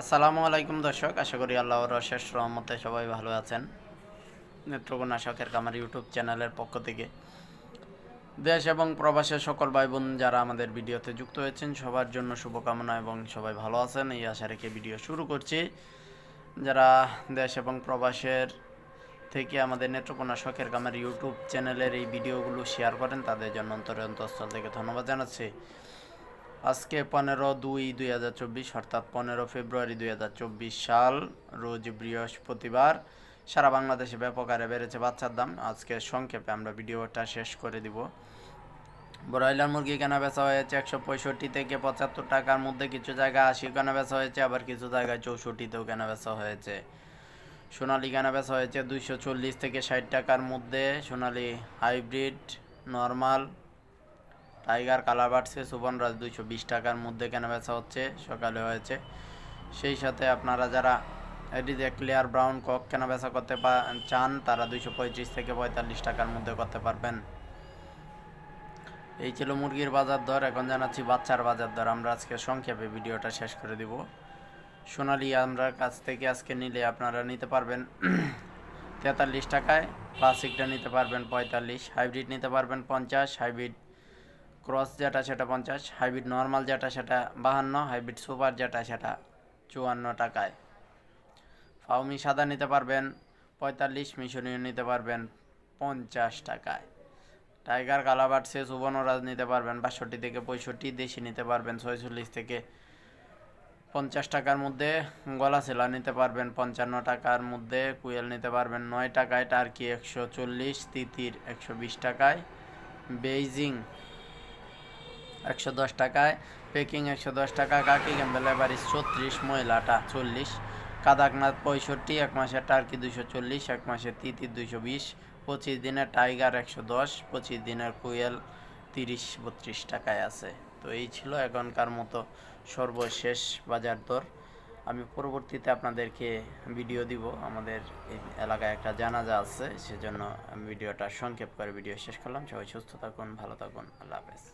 আসসালামু আলাইকুম দর্শক, আশা করি আল্লাহর অশেষ রহমতে সবাই ভালো আছেন। নেত্রকোনা শখের কামার ইউটিউব চ্যানেলের পক্ষ থেকে। দেশ এবং প্রবাসের সকল ভাই বোন যারা আমাদের ভিডিওতে যুক্ত হয়েছেন, সবার জন্য শুভকামনা এবং সবাই ভালো আছেন, এই আশা রেখে ভিডিও শুরু করছি। যারা দেশ এবং প্রবাসের থেকে আমাদের নেত্রকোনা শখের কামার ইউটিউব চ্যানেলের এই ভিডিওগুলো শেয়ার করেন, তাদের জন্য অন্তরে অন্তঃস্থল থেকে ধন্যবাদ জানাচ্ছি। আজকে পনেরো দুই দুই হাজার চব্বিশ, অর্থাৎ পনেরো ফেব্রুয়ারি দুই হাজার চব্বিশ সাল, রোজ বৃহস্পতিবার। সারা বাংলাদেশে ব্যাপক হারে বেড়েছে বাচ্চার দাম। আজকে সংক্ষেপে আমরা ভিডিওটা শেষ করে দিব। ব্রয়লার মুরগি কেনা বেচা হয়েছে একশো পঁয়ষট্টি থেকে পঁচাত্তর টাকার মধ্যে। কিছু জায়গায় আশি কেনা বেচা হয়েছে, আবার কিছু জায়গায় চৌষট্টিতেও কেনা বেচা হয়েছে। সোনালি কেনা বেচা হয়েছে দুইশো চল্লিশ থেকে ষাট টাকার মধ্যে। Sonali hybrid, normal tiger, colour বাড়ছে সুবনরাজ দুইশো বিশ টাকার মধ্যে কেনা বেচা হচ্ছে, সকালে হয়েছে। সেই সাথে আপনারা যারা এটিতে ক্লিয়ার ব্রাউন কক কেনা বেচা করতে চান, তারা দুইশো পঁয়ত্রিশ থেকে পঁয়তাল্লিশ টাকার মধ্যে করতে পারবেন। এই ছিল মুরগির বাজার দর, এখন জানাচ্ছি বাচ্চার বাজার দর। আমরা আজকে সংক্ষেপে ভিডিওটা শেষ করে দিব। সোনালি আমরা কাছ থেকে আজকে নিলে আপনারা নিতে পারবেন তেতাল্লিশ টাকায়, ক্লাসিকটা নিতে পারবেন পঁয়তাল্লিশ, হাইব্রিড নিতে পারবেন পঞ্চাশ, হাইব্রিড ক্রস যেটা সেটা পঞ্চাশ, হাইব্রিড নর্মাল যেটা সেটা বাহান্ন, হাইব্রিড সুপার যেটা সেটা চুয়ান্ন টাকায়। ফাউমি সাদা নিতে পারবেন, পঁয়তাল্লিশ মিশনীয় নিতে পারবেন, পঞ্চাশ টাকায়। টাইগার, কালাবাট সে সুবর্ণরাজ নিতে পারবেন, বাষট্টি থেকে পঁয়ষট্টি, দেশি নিতে পারবেন, ছয়চল্লিশ থেকে পঞ্চাশ টাকার মধ্যে গলা সেলা নিতে পারবেন, পঞ্চান্ন টাকার মধ্যে কুয়েল নিতে পারবেন, নয় টাকায় টার্কি একশো চল্লিশ, তিতির একশো বিশ টাকায়। বেইজিং একশো দশ টাকায় পেকিং একশো দশ টাকা কাকি ক্যাম্বেল এভারিস ছত্রিশ মহিলাটা চল্লিশ, কাদাকনাথ পঁয়ষট্টি, এক মাসের টার্কি দুশো চল্লিশ, এক মাসের তিতির দুশো বিশ, পঁচিশ দিনের টাইগার একশো দশ, পঁচিশ দিনের কুয়েল তিরিশ, বত্রিশ টাকায় আছে। তো এই ছিল এখনকার মতো সর্বশেষ বাজার দর। আমি পরবর্তীতে আপনাদেরকে ভিডিও দিব। আমাদের এই এলাকায় একটা জানাজা আছে, সেজন্য ভিডিওটা সংক্ষেপ করে ভিডিও শেষ করলাম। সবাই সুস্থ থাকুন, ভালো থাকুন, আল্লাহ হাফেজ।